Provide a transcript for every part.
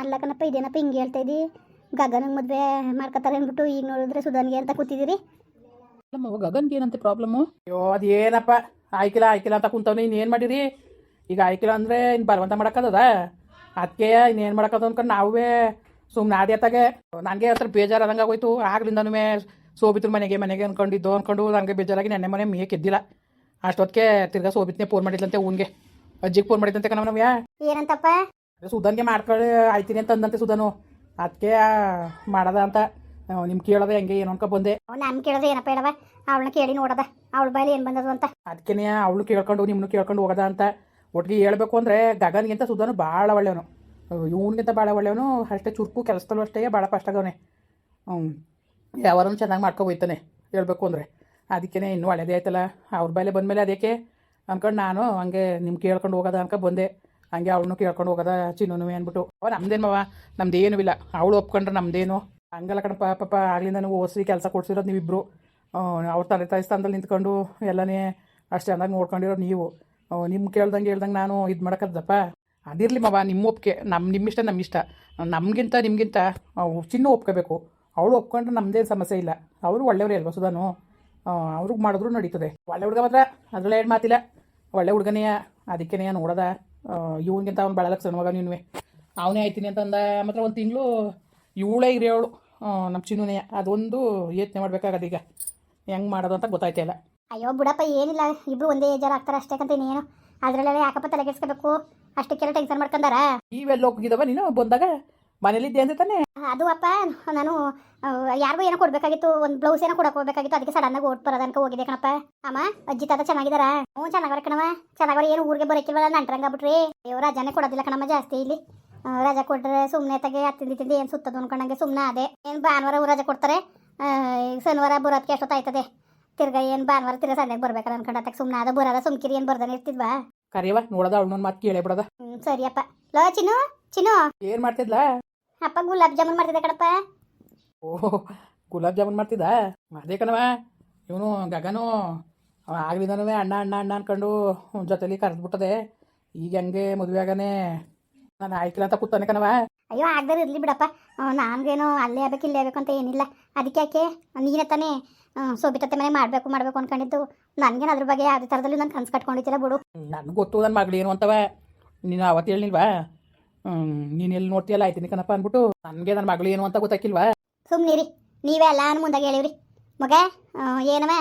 ಅಲ್ಲ ಕಣಪ್ಪ ಇದೇನಪ್ಪ ಹಿಂಗೆ ಹೇಳ್ತಾ ಇದ್ದಿ? ಗಗನಿಗೆ ಮದುವೆ ಮಾಡ್ಕೊತಾರೆ ಅಂದ್ಬಿಟ್ಟು ಈಗ ನೋಡಿದ್ರೆ ಸುಧನ್ಗೆ ಅಂತ ಕೂತಿದ್ದೀರಿ. ನಮ್ಮ ಗಗನ್ಗೆ ಏನಂತೆ ಪ್ರಾಬ್ಲಮ್ಮು ಅಯ್ಯೋ ಅದೇನಪ್ಪ? ಆಯ್ಕಿಲ್ಲ ಆಯ್ಕಿಲ್ಲ ಅಂತ ಕುಂತವ್ನೆ ಇನ್ನೇನು ಮಾಡಿರಿ? ಈಗ ಆಯ್ಕಿಲ್ಲ ಅಂದರೆ ಇನ್ನು ಬಲವಂತ ಮಾಡೋಕ್ಕದ ಅದಕ್ಕೆ ಇನ್ನೇನು ಮಾಡೋಕ್ಕದ ಅನ್ಕೊಂಡು ನಾವೇ ಸುಮ್ಮನೆ ಆದ್ಯತ್ತಾಗೆ ನನಗೆ ಹತ್ರ ಬೇಜಾರಾದಂಗೆ ಆಗೋಯ್ತು. ಆಗ್ಲಿಂದನೂ ಸೋಬಿತ್ರ ಮನೆಗೆ ಮನೆಗೆ ಅನ್ಕೊಂಡಿದ್ದು ಅಂದ್ಕೊಂಡು ನನಗೆ ಬೇಜಾರಾಗಿ ನೆನ್ನೆ ಮನೆ ಮೇ ಕೆದ್ದಿಲ್ಲ. ಅಷ್ಟೊತ್ತಿಗೆ ತಿರ್ಗಾ ಸೋಬಿತ್ನೇ ಫೋನ್ ಮಾಡಿದ್ಲಂತೆ ಊನ್ಗೆ. ಅಜ್ಜಿಗೆ ಫೋನ್ ಮಾಡಿದಂತೆ ಕಣ ನಮ್ಯಾ ಏನಂತಪ್ಪ? ಸುಧನ್ಗೆ ಮಾಡ್ಕೊಳ್ಳಿ ಆಯ್ತೀನಿ ಅಂತ ಅಂದಂತೆ ಸುಧನು. ಅದಕ್ಕೆ ಮಾಡದ ಅಂತ. ನಿಮ್ಮ ಕೇಳದೆ ಹೆಂಗೆ ಏನು ಅನ್ಕೊ ಬಂದೆ. ಅವ್ನು ನಮ್ಮ ಕೇಳೋದು ಏನಪ್ಪ ಹೇಳವ? ಅವಳನ್ನ ಕೇಳಿ ನೋಡದ. ಅವಳ ಬಾಯಲ್ಲಿ ಏನು ಬಂದದ ಅಂತ. ಅದಕ್ಕೇ ಅವಳು ಕೇಳ್ಕೊಂಡು ನಿಮ್ಮನ್ನು ಕೇಳ್ಕೊಂಡು ಹೋಗದ ಅಂತ. ಒಟ್ಟಿಗೆ ಹೇಳ್ಬೇಕು ಅಂದರೆ ಗಗನ್ಗಿಂತ ಸುಧನು ಭಾಳ ಒಳ್ಳೆಯವನು. ಇವನಿಗಿಂತ ಭಾಳ ಒಳ್ಳೆಯವನು. ಅಷ್ಟೇ ಚುರುಕು ಕೆಲಸದಲ್ಲೂ ಅಷ್ಟೇ ಭಾಳ ಕಷ್ಟ ಆಗವನೆ. ಹ್ಞೂ ಯಾವಾರನ್ನು ಚೆನ್ನಾಗಿ ಮಾಡ್ಕೊ ಹೋಯ್ತಾನೆ ಹೇಳ್ಬೇಕು ಅಂದರೆ. ಅದಕ್ಕೇ ಇನ್ನೂ ಒಳ್ಳೇದೇ ಆಯ್ತಲ್ಲ. ಅವ್ರ ಬಾಯಿ ಬಂದಮೇಲೆ ಅದಕ್ಕೆ ಅನ್ಕೊಂಡು ನಾನು ಹಂಗೆ ನಿಮ್ಮ ಕೇಳ್ಕೊಂಡು ಹೋಗೋದ ಅನ್ಕೊ ಬಂದೆ. ಹಂಗೆ ಅವಳನ್ನು ಕೇಳ್ಕೊಂಡು ಹೋಗೋದ ಚಿನ್ನೂ ಅಂದ್ಬಿಟ್ಟು. ಅವ ನಮ್ದೇನು ಮಾವ? ನಮ್ದೇನು ಇಲ್ಲ. ಅವಳು ಒಪ್ಕೊಂಡ್ರೆ ನಮ್ದೇನು. ಹಂಗಲ್ಲ ಕಣಪ್ಪ, ಪಾಪ ಆಗ್ಲಿಂದ ನೀವು ಓದಿಸಿ ಕೆಲಸ ಕೊಡ್ಸಿರೋದು ನೀವಿಬ್ಬರು ಅವ್ರ ತಲೆ ತಾಯಿ ಸ್ಥಾನದಲ್ಲಿ ನಿಂತ್ಕೊಂಡು ಎಲ್ಲನೇ ಅಷ್ಟು ಚೆನ್ನಾಗಿ ನೋಡ್ಕೊಂಡಿರೋದು ನೀವು. ನಿಮ್ಮ ಕೇಳ್ದಂಗೆ ಹೇಳ್ದಂಗೆ ನಾನು ಇದು ಮಾಡೋಕ್ಕದ್ದಪ್ಪ ಅದಿರಲಿ ಮವ, ನಿಮ್ಮ ಒಪ್ಪಿಗೆ. ನಮ್ಮ ನಿಮ್ಮಿಷ್ಟ, ನಮ್ಮಿಷ್ಟ. ನಮಗಿಂತ, ನಿಮಗಿಂತ ಚಿನ್ನ ಒಪ್ಕೋಬೇಕು. ಅವಳು ಒಪ್ಕೊಂಡ್ರೆ ನಮ್ಮದೇನು ಸಮಸ್ಯೆ ಇಲ್ಲ. ಅವರು ಒಳ್ಳೆಯವರೇ ಅಲ್ವಾ ಸುಧಾನು? ಅವ್ರಿಗೆ ಮಾಡಿದ್ರು ನಡೀತದೆ. ಒಳ್ಳೆ ಹುಡುಗ ಮಾತ್ರ. ಅದರಲ್ಲೇ ಏನು ಮಾತಿಲ್ಲ. ಒಳ್ಳೆ ಹುಡುಗನೆಯ, ಅದಕ್ಕೇನೆಯ ನೋಡದ. ಇವನಿಗಿಂತ ಅವ್ನು ಬೆಳಲಕ್ಕೆ ಸಣ್ಣವಾಗ ಮಗ ನೀನುವೆ ಅವನೇ ಆಯ್ತೀನಿ ಅಂತಂದ ಮಾತ್ರ ಒಂದು ತಿಂಗಳು ಇವಳೇ ಇರೋಳು ನಮ್ಮ ಚಿನ್ನುನೇ. ಅದೊಂದು ಯೋಚನೆ ಮಾಡ್ಬೇಕಾಗದ ಈಗ. ಹೆಂಗೆ ಮಾಡೋದು ಅಂತ ಗೊತ್ತಾಯ್ತಾ ಇಲ್ಲ. ಅಯ್ಯೋ ಬಿಡಪ್ಪ ಏನಿಲ್ಲ. ಇಬ್ರು ಒಂದೇ ಏಜಾರ ಆಗ್ತಾರೆ ಅಷ್ಟೇ ಕಂತ ಇನ್ನೇನು ಅದ್ರಲ್ಲೆಲ್ಲ ಯಾಕಪ್ಪ ತಲೆ ಕೆಡ್ಸ್ಕೋಬೇಕು? ಅಷ್ಟಕ್ಕೆಲ್ಲ ಟೆನ್ಷನ್ ಮಾಡ್ಕೊಂಡಾರ? ಈವೆಲ್ಲ ಹೋಗಿದವ ನೀನು? ಬಂದಾಗ ಮನೇಲಿದ್ದೆ ಅಂದ್ರೆ ತಾನೇ? ಅದು ಅಪ್ಪ ನಾನು ಯಾರಿಗೂ ಏನೋ ಕೊಡ್ಬೇಕಾಗಿತ್ತು ಒಂದು ಬ್ಲೌಸ್ ಏನೋ ಕೊಡಕ್ಕೆ ಹೋಗ್ಬೇಕಾಗಿತ್ತು ಅದಕ್ಕೆ ಸಡನ್ನಾಗಿ ಓಟ್ ಬರೋದ ಅನ್ಕೊ ಹೋಗಿದ್ದೆ ಕಣಪ್ಪ. ಅಮ್ಮ ಅಜ್ಜಿ ತಾತ ಚೆನ್ನಾಗಿದಾರ? ಹ್ಞೂ ಚೆನ್ನಾಗವ್ರ ಕಣವ ಚೆನ್ನಾಗವ್ರ ಏನು ಊರಿಗೆ ಬರೋಕ್ಕಿಲ್ವಲ್ಲ ನಂಟ್ರಂಗ ಬಿಟ್ರಿ ಅಯ್ಯೋ ರಜಾನೆ ಕೊಡೋದಿಲ್ಲ ಕಣಮ್ಮ ಜಾಸ್ತಿ ಇಲ್ಲಿ. ರಜಾ ಕೊಟ್ರೆ ಸುಮ್ಮನೆ ತಗೆ ಹತ್ತಿಂದ ತಿಂದು ಏನು ಸುತ್ತದು ಅನ್ಕೊಂಡಂಗೆ ಸುಮ್ಮನೆ ಅದೇ. ಏನು ಭಾನುವಾರ ಊರ್ ರಜೆ ಕೊಡ್ತಾರೆ? ಶನಿವಾರ ಬರೋದಕ್ಕೆ ಎಷ್ಟೊತ್ತು ಆಯ್ತದೆ. ತಿರ್ಗಾ ಏನು ಭಾನುವಾರ ತಿರ್ಗ ಸಂಡೆಗೆ ಬರ್ಬೇಕಲ್ಲ ಅನ್ಕೊಂಡು ಅದಕ್ಕೆ ಸುಮ್ಮನೆ ಅದ ಬರೋದ ಸುಮ್ಕಿರಿ ಏನು ಬರ್ದಾನೆ ಇರ್ತಿದ್ವಾ? ಕರಿಯವ ನೋಡದ ಅವಳನ್ನೊಂದು ಮತ್ತೆ ಕೇಳೇ ಬಿಡದ. ಸರಿಯಪ್ಪ ಲೋ ಚಿನ್ನು ಚಿನ್ನು. ಏನು ಮಾಡ್ತಿದ್ಲ? ಅಪ್ಪ ಗುಲಾಬ್ ಜಾಮೂನ್ ಮಾಡ್ತಿದ್ದೆ ಕಡಪ್ಪ ಓಹ್ ಗುಲಾಬ್ ಜಾಮೂನ್ ಮಾಡ್ತಿದ್ದ? ಅದೇ ಕಣವ ಇವನು ಗಗನು ಆಗ್ಲಿಂದನೂ ಅಣ್ಣ ಅಣ್ಣ ಅಣ್ಣ ಅನ್ಕೊಂಡು ಜೊತೆಲಿ ಕರೆದ್ಬಿಟ್ಟದೆ. ಈಗ ಹೆಂಗೆ ಮದುವೆ ಆಗನೆ? ನಾನು ಆಯ್ಕಿಲ್ಲ ಅಂತ ಕೂತಾನೆ ಕಣವ ಅಯ್ಯೋ ಆಗದೆ ಇರಲಿ ಬಿಡಪ್ಪ. ನನಗೇನು ಅಲ್ಲೇ ಆಗ್ಬೇಕು ಇಲ್ಲೇ ಆಗ್ಬೇಕು ಅಂತ ಏನಿಲ್ಲ. ಅದಕ್ಕೆ ಯಾಕೆ? ನೀನೇ ತಾನೇ ಸೋಬಿತತ್ತೆ ಮನೆ ಮಾಡಬೇಕು ಮಾಡಬೇಕು ಅನ್ಕೊಂಡಿದ್ದು. ನನಗೇನು ಅದ್ರ ಬಗ್ಗೆ ಯಾವುದೇ ಥರದಲ್ಲಿ ನಾನು ಕನ್ಸ್ ಕಟ್ಕೊಂಡಿದ್ದಿಲ್ಲ ಬಿಡು. ನನಗೆ ಗೊತ್ತು ನನ್ನ ಮಗಳು ಏನು ಅಂತವ. ನೀನು ಅವತ್ತು ಹೇಳಿಲ್ವಾ? ನೀನು ಎಲ್ಲಿ ನೋಡ್ತೀಯಲ್ಲ ಆಯ್ತೀನಿ ಕಣಪ್ಪ ಅಂದ್ಬಿಟ್ಟು ನನಗೆ ನನ್ನ ಮಗಳು ಏನು ಅಂತ ಗೊತ್ತಾಕಿಲ್ವಾ? ಸುಮ್ಮನಿರಿ ನೀವೇ ಎಲ್ಲ ಮುಂದಾಗ ಹೇಳಿವ್ರಿ. ಮಗ ಏನವ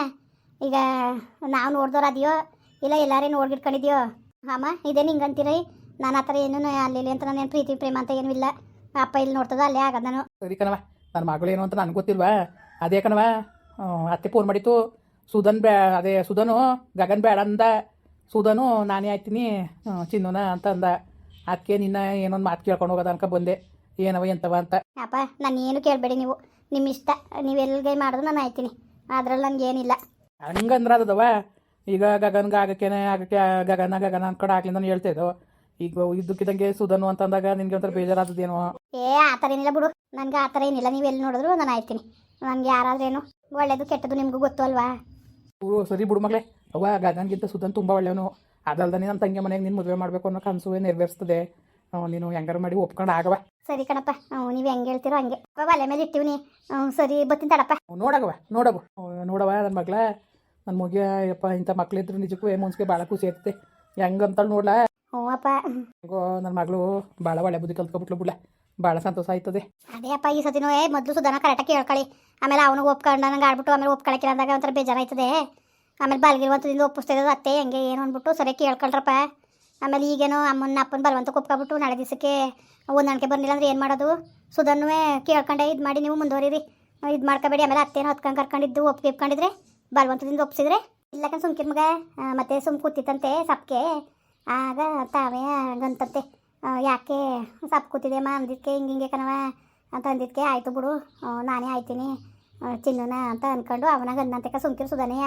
ಈಗ ನಾವು ನೋಡ್ದವ್ರು ಅದೆಯೋ? ಇಲ್ಲ ಎಲ್ಲಾರೇ ನೋಡ್ಗಿಟ್ಕೊಂಡಿದ್ಯೋ? ಅಮ್ಮ ಇದೇನು ಹಿಂಗಂತೀರಿ? ನಾನು ಆ ಥರ ಏನು ಅಲ್ಲಿ ಅಂತ ನಾನೇನು ಪ್ರೀತಿ ಪ್ರೇಮ ಅಂತ ಏನೂ ಇಲ್ಲ. ಅಪ್ಪ ಇಲ್ಲಿ ನೋಡ್ತದ ಅಲ್ಲೇ ಆಗದ ನಾನು. ಸರಿ ಕಣವ ನನ್ನ ಮಗಳು ಏನು ಅಂತ ನನಗೆ ಗೊತ್ತಿಲ್ವಾ? ಅದೇ ಕಣವ ಅತ್ತೆ ಫೋನ್ ಮಾಡಿತ್ತು. ಸುಧನ್ ಬ್ಯಾ ಅದೇ ಸುಧನು ಗಗನ್ ಬೇಡ ಅಂದ ಸುಧನು ನಾನೇ ಆಯ್ತೀನಿ ಚಿನ್ನುನ ಅಂತ ಅಂದ. ಅದಕ್ಕೆ ನಿನ್ನ ಏನೊಂದು ಮಾತು ಕೇಳ್ಕೊಂಡು ಹೋಗೋದ ಅನ್ಕ ಬಂದೆ. ಏನವ ಎಂತವ ಅಂತ. ಅಪ್ಪ ನಾನು ಏನು ಕೇಳಬೇಡಿ ನೀವು. ನಿಮ್ಮ ಇಷ್ಟ. ನೀವು ಎಲ್ಲಿಗೆ ಮಾಡಿದ್ರು ನಾನು ಆಯ್ತೀನಿ. ಅದ್ರಲ್ಲಿ ನನಗೇನಿಲ್ಲ ಹಂಗಂದ್ರೆ ಅದವ ಈಗ ಗಗನ್ಗೆ ಆಗಕ್ಕೇನೆ ಆಗಕ್ಕೆ ಗಗನ ಗಗನ ಅನ್ಕೊಂಡು ಆಗ್ಲಿಂದ ಹೇಳ್ತಾ ಇದ್ದೋ. ಈಗ ಇದ್ದಕ್ಕಿದ್ದಂಗೆ ಸುಧನು ಅಂತಂದಾಗ ನಿನ್ಗೆ ಒಂಥರ ಬೇಜಾರಾದದೇನೋ. ಏ ಆ ಥರ ಏನಿಲ್ಲ ಬಿಡು. ನನಗೆ ಆ ಥರ ಏನಿಲ್ಲ. ನೀವು ಎಲ್ಲಿ ನೋಡಿದ್ರು ನಾನು ಆಯ್ತೀನಿ. ನನಗೆ ಯಾರಾದ್ರೇನು ಒಳ್ಳೇದು ಕೆಟ್ಟದ್ದು ನಿಮ್ಗೂ ಗೊತ್ತು ಅಲ್ವಾ? ಓ ಸರಿ ಬಿಡು ಮಗಳೇ. ಅವ್ವ ಗಗನ್ಗಿಂತ ಸುಧನ್ ತುಂಬ ಒಳ್ಳೆಯವನು ಅದಲ್ದೇ ನನ್ನ ತಂಗಿ ಮನೆಗೆ ನಿನ್ನ ಮದುವೆ ಮಾಡಬೇಕು ಅನ್ನೋ ಕನಸು ನೆರವೇರಿಸ್ತದೆ. ನೀನು ಹೆಂಗಾರು ಮಾಡಿ ಒಪ್ಕೊಂಡು ಆಗವ. ಸರಿ ಕಣಪ್ಪ. ನೀವು ಹೆಂಗೆ ಹೇಳ್ತೀರೋ ಹಂಗೆ. ಅಪ್ಪ ಒಲೆ ಮೇಲೆ ಇಟ್ಟಿವ್ನಿ ನೀ. ಸರಿ ಬತ್ತೀನಿ ತಡಪ್ಪ. ನೋಡಗವ ನೋಡಗು. ನೋಡವ ನನ್ನ ಮಗಳ. ನನ್ನ ಮುಗಿಯ ಇಂತ ಇಂಥ ಮಕ್ಳಿದ್ರು ನಿಜಕ್ಕೂ ಮುನ್ಸಿಗೆ ಭಾಳ ಖುಷಿ ಆಗ್ತದೆ ಹೆಂಗಂತಳು ನೋಡ್ಲಾ? ಹ್ಞೂ ಅಪ್ಪ. ಹೆಂಗೋ ನನ್ನ ಮಗಳು ಭಾಳ ಒಳ್ಳೆ ಬುದ್ಧಿ ಕಲ್ತ್ಕೊಬಿಟ್ಲು ಬಿಡ್ಲ. ಭಾಳ ಸಂತೋಷ ಆಯ್ತದೆ. ಅದೇ ಅಪ್ಪ ಈ ಸತಿನೂ ಏ ಮೊದಲು ಸುಧಾನ ಕರೆಕ್ಟಾಗಿ ಕೇಳ್ಕೊಳ್ಳಿ ಆಮೇಲೆ ಅವನಿಗೆ ಒಪ್ಕೊಂಡು ನಂಗೆ ಆಡ್ಬಿಟ್ಟು ಆಮೇಲೆ ಒಪ್ಕೊಳಕ್ಕಿಲ್ಲ ಅಂದಾಗ ಒಂಥರ ಬೇಜಾರಾಯ್ತದೆ. ಆಮೇಲೆ ಬಾಲ್ಗಿರುವಂಥದಿಂದ ಒಪ್ಪಿಸ್ತಾ ಅತ್ತೆ, ಹೆಂಗೆ ಏನು ಅಂದ್ಬಿಟ್ಟು ಸರಿ ಕೇಳ್ಕೊಳ್ರಪ್ಪ. ಆಮೇಲೆ ಈಗೇನೋ ಅಮ್ಮನ ಅಪ್ಪನ ಬಲವಂತಕ್ಕೆ ಕೊಪ್ಕೊಬಿಟ್ಟು ನಾಳೆ ದಿವಸಕ್ಕೆ ಹೊಂದಾಣಿಕೆ ಬರಲಿಲ್ಲ ಅಂದ್ರೆ ಏನು ಮಾಡೋದು? ಸುಧನ್ವೂ ಕೇಳ್ಕೊಂಡೆ, ಇದು ಮಾಡಿ ನೀವು ಮುಂದುವರಿರಿ. ಇದು ಮಾಡ್ಕೋಬೇಡಿ, ಆಮೇಲೆ ಅತ್ತೇನೋ ಹೊತ್ಕೊಂಡು ಕರ್ಕೊಂಡಿದ್ದು ಒಪ್ಪಿಗೆ ಇಟ್ಕೊಂಡಿದ್ರೆ, ಬಲವಂತದಿಂದ ಒಪ್ಪಿಸಿದ್ರೆ ಇಲ್ಲಕ್ಕ ಸುಮ್ಕಿರ್ ಮಗ ಮತ್ತೆ ಸುಮ್ ಕೂತಿತ್ತಂತೆ ಸಪ್ಕೆ. ಆಗ ತಾವೇ ಹಂಗಂತಂತೆ. ಯಾಕೆ ಸಪ್ ಕೂತಿದೆ ಅಮ್ಮ ಅಂದಿದ್ಕೆ ಹಿಂಗೆ ಹಿಂಗೆ ಕಣವ ಅಂತ ಅಂದಿದ್ಕೆ, ಆಯಿತು ಬಿಡು ನಾನೇ ಆಯ್ತೀನಿ ಚಿನ್ನುನ ಅಂತ ಅಂದ್ಕೊಂಡು ಅವನಾಗ ಅಂದಂತೆ ಸುಮ್ಕಿರ್ ಸುಧಾನೆಯ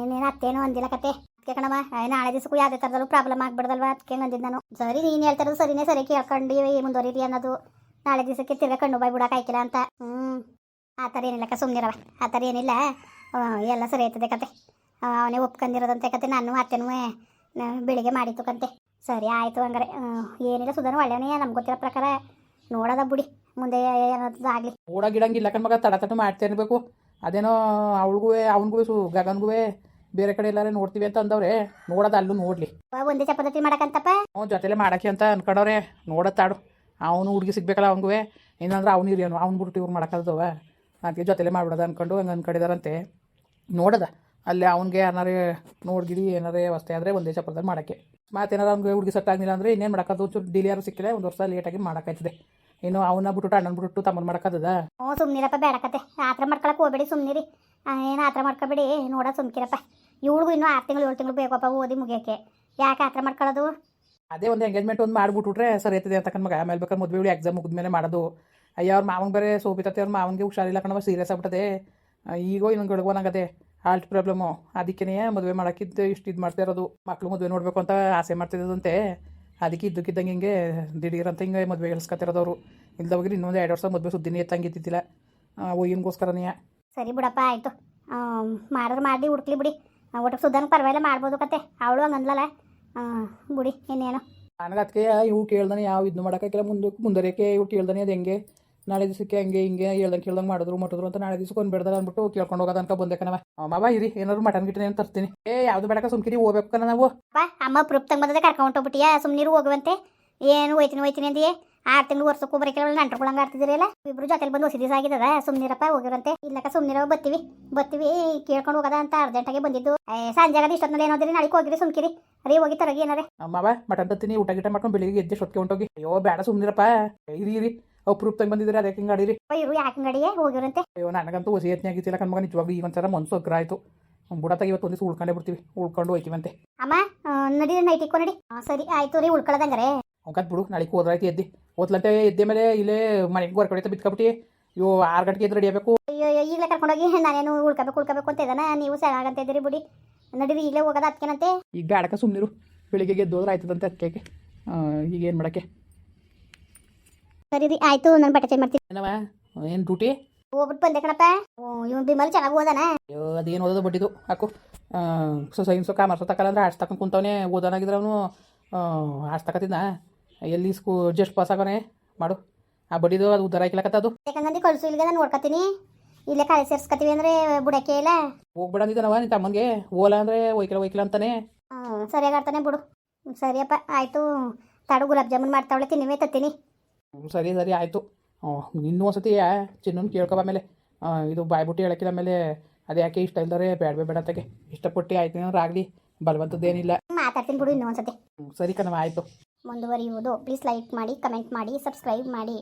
ಏನೇನು ಅತ್ತೇನೋ ಅಂದಿಲ್ಲ ಕತೆ. ಅದಕ್ಕೆ ಕಣವ ನಾಳೆ ದಿವಸಕ್ಕೂ ಯಾವುದೇ ಥರದಲ್ಲೂ ಪ್ರಾಬ್ಲಮ್ ಆಗ್ಬಿಡ್ದಲ್ವ? ಅದಕ್ಕೆ ಅಂದಿದ್ದು ನಾನು. ಸರಿ, ನೀನು ಹೇಳ್ತಾರದು ಸರಿನೇ ಸರಿ, ಕೇಳ್ಕೊಂಡು ಮುಂದುವರಿರಿ ಅನ್ನೋದು. ನಾಳೆ ದಿವಸಕ್ಕೆ ತಿರ್ಗಾ ಕಣ್ಣು ಬಾಯ್ ಬಿಡಕ್ಕೆ ಆಯ್ಕಿಲ್ಲ ಅಂತ. ಹ್ಞೂ ಆ ಥರ ಏನಿಲ್ಲ ಕ ಸುಮ್ಮನಿರವ ಆ ಥರ ಏನಿಲ್ಲ. ಎಲ್ಲ ಸರಿ ಆಯ್ತದೆ ಕತೆ. ಅವನೇ ಒಪ್ಕೊಂಡಿರೋದಂತೆ ಕತೆ, ನಾನು ಅತ್ತೆನೂ ಬೆಳಿಗ್ಗೆ ಮಾಡಿತ್ತು ಕಂತೆ. ಸರಿ ಆಯಿತು ಹಂಗಾರೆ. ಏನಿಲ್ಲ ಸುಧಾನ ಒಳ್ಳೆಯವನೇ ನಮ್ಗೆ ಗೊತ್ತಿರೋ ಪ್ರಕಾರ ನೋಡೋದ ಬಿಡಿ. ಮುಂದೆ ಏನಾದ್ರು ಆಗಲಿ. ಓಡ ಗಿಡಂಗಿಲ್ಲ ಕಣ್ಮಗ, ತಡ ತಡ ಮಾಡ್ತಾ ಇರಬೇಕು ಅದೇನೋ ಅವಳಿಗೂ ಅವನಿಗೂ ಸು ಗಗನ್ಗೂ ಬೇರೆ ಕಡೆ ಎಲ್ಲಾರೆ ನೋಡ್ತೀವಿ ಅಂತ ಅಂದವ್ರೆ ನೋಡೋದು ಅಲ್ಲೂ ನೋಡಲಿ. ಒಂದೇ ಚಪಾತಿ ಮಾಡಕಂತಪ್ಪ ಅವ್ನು ಜೊತೆಲೆ ಮಾಡಕ್ಕೆ ಅಂತ ಅನ್ಕೊಂಡವ್ರೆ ನೋಡತ್ತಾಡು ಅವನು ಹುಡುಗಿ ಸಿಗ್ಬೇಕಲ್ಲ ಅವನಿಗೂ ಏನಂದ್ರೆ ಅವ್ನು ಇರಿಯೋನು ಅವ್ನು ಬಿಟ್ಟು ಇವ್ರು ಮಾಡಕ್ಕದವ ಅದಕ್ಕೆ ಜೊತೆಲೆ ಮಾಡ್ಬಿಡೋದು ಅನ್ಕೊಂಡು ಹಂಗೆ ಅನ್ಕೊಂಡಿದಾರಂತೆ. ನೋಡದ ಅಲ್ಲಿ ಅವ್ನಿಗೆ ಏನಾರೇ ನೋಡ್ಗಿಡಿ ಏನಾರೇ ವ್ಯವಸ್ಥೆ ಆದರೆ ಒಂದೇ ಚಪ್ಪರದಲ್ಲಿ ಮಾಡೋಕ್ಕೆ. ಮಾತೇನಾರು ಅವ್ನಿಗೆ ಹುಡುಗಿ ಸೆಟ್ ಆಗಿಲ್ಲ ಅಂದರೆ ಇನ್ನೇನು ಮಾಡಕ್ಕದು ಚೂರು ಡಿಲಿಯಾರು ಸಿಕ್ಕಿಲ್ಲ ಒಂದು ವರ್ಷ ಲೇಟಾಗಿ ಮಾಡೋಕ್ಕಾಯ್ತದೆ ಇನ್ನು ಅವನ್ನ ಬಿಟ್ಟು ಅಣ್ಣನ ಬಿಟ್ಟು ತಮ್ಮನ ಮಾಡಕದ ಹ್ಞೂ ಸುಮ್ಮನಿರಪ್ಪ ಬೇಡಕತ್ತೆ ಆತ್ರ ಮಾಡ್ಕೊಳಕ್ಕೆ ಹೋಗ್ಬೇಡಿ ಸುಮ್ಮನಿರಿ ಏನು ಆತ್ರ ಮಾಡ್ಕೊಬೇಡಿ ನೋಡ ಸುಮ್ಕಿರಪ್ಪ. ಇವಳಿಗೂ ಇನ್ನೂ ಆರು ತಿಂಗಳು ಏಳು ತಿಂಗಳು ಬೇಕಪ್ಪ ಓದಿ ಮುಗಿಯಕ್ಕೆ ಯಾಕೆ ಆತ್ರ ಮಾಡ್ಕೊಳ್ಳೋದು ಅದೇ ಒಂದು ಎಂಗೇಜ್ಮೆಂಟ್ ಒಂದು ಮಾಡ್ಬಿಟ್ರೆ ಸರಿ ಆಯ್ತದೆ ಅಂತ ಮಗ ಆಮೇಲೆ ಬೇಕಾದ್ರೆ ಮದುವೆ ಹುಳಿ ಎಕ್ಸಾಮ್ ಮುಗಿದ್ಮೇಲೆ ಮಾಡೋದು. ಅಯ್ಯ ಅವ್ರ ಮಾವಂಗೆ ಬೇರೆ ಸೋಬಿತತೆ ಅವ್ರ ಮಾವನಿಗೆ ಹುಷಾರಿಲ್ಲ ಕಣವ ಸೀರಿಯಸ್ ಆಗ್ಬಿಟ್ಟದೆ. ಈಗೋ ಇನ್ನೊಂದು ಗಡ್ಗೋನಾಗದೆ ಆಲ್ಟ್ ಪ್ರಾಬ್ಲಮ್ಮು ಅದಕ್ಕೇ ಮದುವೆ ಮಾಡೋಕ್ಕಿದ್ದು ಇಷ್ಟು ಇದು ಮಾಡ್ತಾ ಇರೋದು. ಮಕ್ಳು ಮದುವೆ ನೋಡಬೇಕು ಅಂತ ಆಸೆ ಮಾಡ್ತಿದ್ದದಂತೆ ಅದಕ್ಕೆ ಇದ್ದಕ್ಕಿದ್ದಂಗೆ ಹಿಂಗೆ ದಿಢೀರಂತ ಹಿಂಗೆ ಮದುವೆ ಗೆಲ್ಸ್ಕೊತಿರೋದವರು ಇಲ್ದವಾಗ ಇನ್ನೊಂದು ಎರಡು ವರ್ಷ ಮದುವೆ ಸುದ್ದಿನೇ ಎತ್ತಂಗಿದ್ದಿದ್ದಿಲ್ಲ ಒಯ್ಯನ್ಗೋಸ್ಕರನೇ ಸರಿ ಬಿಡಪ್ಪ ಆಯಿತು. ಮಾಡಿದ್ರೆ ಮಾಡಿ ಹುಡ್ಕ್ಲಿ ಬಿಡಿ. ಒಟ್ಟು ಸುದ್ದನ ಪರವಾಗಿಲ್ಲ ಮಾಡ್ಬೋದು ಕತೆ. ಅವಳು ಹಂಗೆ ಅಂದ್ಲಲ್ಲ. ಬಿಡಿ ಇನ್ನೇನು. ನನಗೆ ಅದಕ್ಕೆ ಇವು ಕೇಳ್ದಾನೆ ಯಾವ ಇದು ಮಾಡೋಕ್ಕಾಗಿಲ್ಲ ಮುಂದೆ ಮುಂದರಿಕೆ ಇವು ಕೇಳ್ದಾನೆ ಅದು ಹೆಂಗೆ? ನಾಳೆ ದಿವಸಕ್ಕೆ ಹಂಗೆ ಹಿಂಗೆ ಹೇಳ್ದಂಗೆ ಕೇಳ್ದಂಗೆ ಮಾಡಿದ್ರು ಮಟ್ಟಿದ್ರು ಅಂತ ನಾಳೆ ದಿವಸಕ್ಕೆ ಒಂದು ಬೇಡ್ದಾರ ಅಂದ್ಬಿಟ್ಟು ಕೇಳ್ಕೊಂಡು ಹೋಗೋದಂತ ಬಂದೆ ಕಣವ ಮಾವ ಇರಿ ಏನಾದ್ರು ಮಟನ್ ಗಿಟನ್ ಏನು ತರ್ತೀನಿ. ಏ ಯಾವುದು ಬೇಡಕ ಸುಮ್ಕಿರಿ ಹೋಗ್ಬೇಕು ಕಣ ನಾವು. ಅಮ್ಮ ಪ್ರೂಫ್ ತಂಗ ಬಂದದೆ ಕರ್ಕೊಂಡು ಹೋಗ್ಬಿಟ್ಟಿಯಾ ಸುಮ್ಮನಿರು ಹೋಗುವಂತೆ. ಏನು ಹೋಯ್ತೀನಿ ಹೋಯ್ತೀನಿ ಅಂದಿಯೇ. ಆರು ತಿಂಗಳು ವರ್ಷಕ್ಕೂ ಬರೀ ಕೆಲವು ನಂಟ್ರುಗಳಂಗೆ ಆಡ್ತಿದ್ದೀರಲ್ಲ ಇಬ್ಬರು ಜೊತೆಲಿ ಬಂದು ಹೊಸ ದಿವಸ ಆಗಿದ್ದದ ಸುಮ್ನಿರಪ್ಪ ಹೋಗಿರಂತೆ ಇಲ್ಲಕ್ಕ ಸುಮ್ನಿರ ಬತ್ತೀವಿ. ಬತ್ತೀವಿ ಕೇಳ್ಕೊಂಡು ಹೋಗದ ಅಂತ ಅರ್ಜೆಂಟಾಗಿ ಬಂದಿದ್ದು. ಸಂಜೆ ಆಗದ ಇಷ್ಟೊತ್ತಿನಲ್ಲಿ ಏನೋದ್ರಿ ನಾಳೆ ಹೋಗಿರಿ ಸುಮ್ಕಿರಿ ರೀ ಹೋಗಿ ತರಗಿ ಏನಾರೇ. ಮಾವ ಮಟನ್ ತತ್ತೀನಿ ಊಟ ಗಿಟ ಮಾಡ್ಕೊಂಡು ಬೆಳಿಗ್ಗೆ ಎದ್ದು ಹೊಂಟೋಗಿ. ಅಯ್ಯೋ ಬೇಡ ಸುಮ್ನಿರಪ್ಪ. ಇರಿ ಇರಿ. ಅಪ್ರೂಪ್ ತಂಗ ಬಂದಿದ್ದೀರಿ ಅದಕ್ಕೆ ಹಿಂಗೆ ಆಡಿರಿ ಅಪ್ಪ ಇರು ಯಾಕೆ ಅಂಗಡಿಗೆ ಹೋಗಿರಂತೆ ಅಯ್ಯೋ ನನಗಂತೂ ಹೊಸ ಯತ್ನ ಆಗಿತ್ತಿಲ್ಲ ಕಣ್ಮಗ ನಿಜವಾಗ್ಲೂ ಈಗ ಒಂಥರ ಮನ್ಸು ಅಗ್ರ ಆಯಿತು. ಬುಡತ್ತಾಗ ಇವತ್ತು ಒಂದು ದಿವಸ ಉಳ್ಕೊಂಡೇ ಬಿಡ್ತೀವಿ. ಉಳ್ಕೊಂಡು ಹೋಯ್ತೀವಂತೆ ಅಮ್ಮ ನಡಿ ನೈಟ್ ಇಕ್ಕೋ ನಡಿ ಆ, ಸರಿ ಆಯ್ತು ರೀ ಉಳ್ಕೊಳ್ಳೋದಂಗಾರೆ ಅವ್ಕತ್ ಬಿಡು. ನಾಳೆ ಹೋದ್ರಾಯ್ತು ಎದ್ದಿ. ಓದ್ಲಂತೆ ಎದ್ದೆ ಮೇಲೆ ಇಲ್ಲೇ ಮನೆಗೆ ಹೊರಗಡೆ ಬಿತ್ಕೊಬಿಟ್ಟು. ಇವು ಆರು ಗಂಟೆಗೆ ಎದ್ದು ರೆಡಿ ಆಗಬೇಕು. ಅಯ್ಯೋ ಅಯ್ಯೋ ಈಗಲೇ ಕರ್ಕೊಂಡೋಗಿ ನಾನೇನು ಉಳ್ಕೋಬೇಕು ಉಳ್ಕೋಬೇಕು ಅಂತ ಇದ್ದಾನ ನೀವು ಸಾಗಂತ ಇದ್ದೀರಿ ಬಿಡಿ. ನಡೀರಿ ಈಗಲೇ ಹೋಗೋದ ಅದಕ್ಕೇನಂತೆ ಈಗ ಬೇಡಕ ಸುಮ್ಮನಿರು ಬೆಳಿಗ್ಗೆ ಎದ್ದೋದ್ರೆ ಆಯ್ತದಂತೆ ಅದಕ್ಕೆ. ಈಗ ಏನು ಮಾಡೋಕ್ಕೆ? ಸರಿ ರೀ ಆಯ್ತು ನಾನು ಬಟ್ಟೆ ಚೇಂಜ್ ಮಾಡ್ತೀನಿ. ಏನವ? ಏನು ಡ್ಯೂಟಿ ಹೋಗ್ಬಿಟ್ಟು ಬಂದೆ ಕಣಪ್ಪ. ಇವ್ನು ಬಿಮಲ್ ಚೆನ್ನಾಗಿ ಓದಾನ. ಅಯ್ಯೋ ಅದೇನು ಓದೋದು ಬಡ್ಡಿದು ಹಾಕು. ಸೊ ಸೈನ್ಸು ಕಾಮರ್ಸು ತಕಲ್ಲ ಅಂದ್ರೆ ಆರ್ಟ್ಸ್ ತಗೊಂಡು ಕುಂತವನೇ ಓದೋನಾಗಿದ್ರೆ ಅವನು ಆರ್ಟ್ಸ್ ತಕತಿದ್ದ ಎಲ್ಲಿ ಸ್ಕೂಲ್ ಜಸ್ಟ್ ಪಾಸ್ ಆಗೋನೆ ಮಾಡು. ಆ ಬಡ್ಡಿದು ಅದು ಉದ್ದಾರ ಹಾಕಿಲಕತ್ತ ಅದು. ಯಾಕಂದ್ರೆ ಕಳ್ಸು ಇಲ್ಲಿಗೆ ನಾನು ನೋಡ್ಕೊತೀನಿ ಇಲ್ಲೇ ಕಾಲೇಜ್ ಸೇರ್ಸ್ಕೊತೀವಿ ಅಂದ್ರೆ ಬುಡಕ್ಕೆ ಇಲ್ಲ? ಹೋಗ್ಬೇಡಂದಿದ್ದಾನವ ನಿನ್ನ ತಮ್ಮನಿಗೆ? ಓಲಾ ಅಂದ್ರೆ ಒಯ್ಕಿಲ್ಲ ಒಯ್ಕಿಲ್ಲ ಅಂತಾನೆ. ಸರಿಯಾಗಿ ಆಡ್ತಾನೆ ಬಿಡು. ಸರಿಯಪ್ಪ ಆಯಿತು. ತಾಡು ಗುಲಾಬ್ ಜಾಮೂನ್ ಮಾಡ್ತಾವಳೆ ತಿನ್ನಿವೆ ತತ್ತೀನಿ. ಸರಿ ಸರಿ ಆಯಿತು. ಇನ್ನೂ ಒಂದ್ಸತಿ ಚಿನ್ನನ್ ಕೇಳ್ಕೊಬ ಆಮೇಲೆ ಆ, ಇದು ಬಾಯ್ಬಿಟ್ಟು ಹೇಳಕ್ಕಿಲ್ಲ ಆಮೇಲೆ ಅದು ಯಾಕೆ ಇಷ್ಟ ಇಲ್ದರೆ ಬೇಡ ಬೇಡ ತಗೆ ಇಷ್ಟಪಟ್ಟು ಆಯ್ತು ಏನಾರು ಆಗಲಿ ಬಲವಂತದ್ದೇನಿಲ್ಲ. ಮಾತಾಡ್ತೀನಿ ಬಿಡು ಇನ್ನೊಂದ್ಸತಿ ಸರಿ ಕಣವ ಆಯಿತು. ಮುಂದುವರಿಯುವುದು. ಪ್ಲೀಸ್ ಲೈಕ್ ಮಾಡಿ ಕಮೆಂಟ್ ಮಾಡಿ ಸಬ್ಸ್ಕ್ರೈಬ್ ಮಾಡಿ.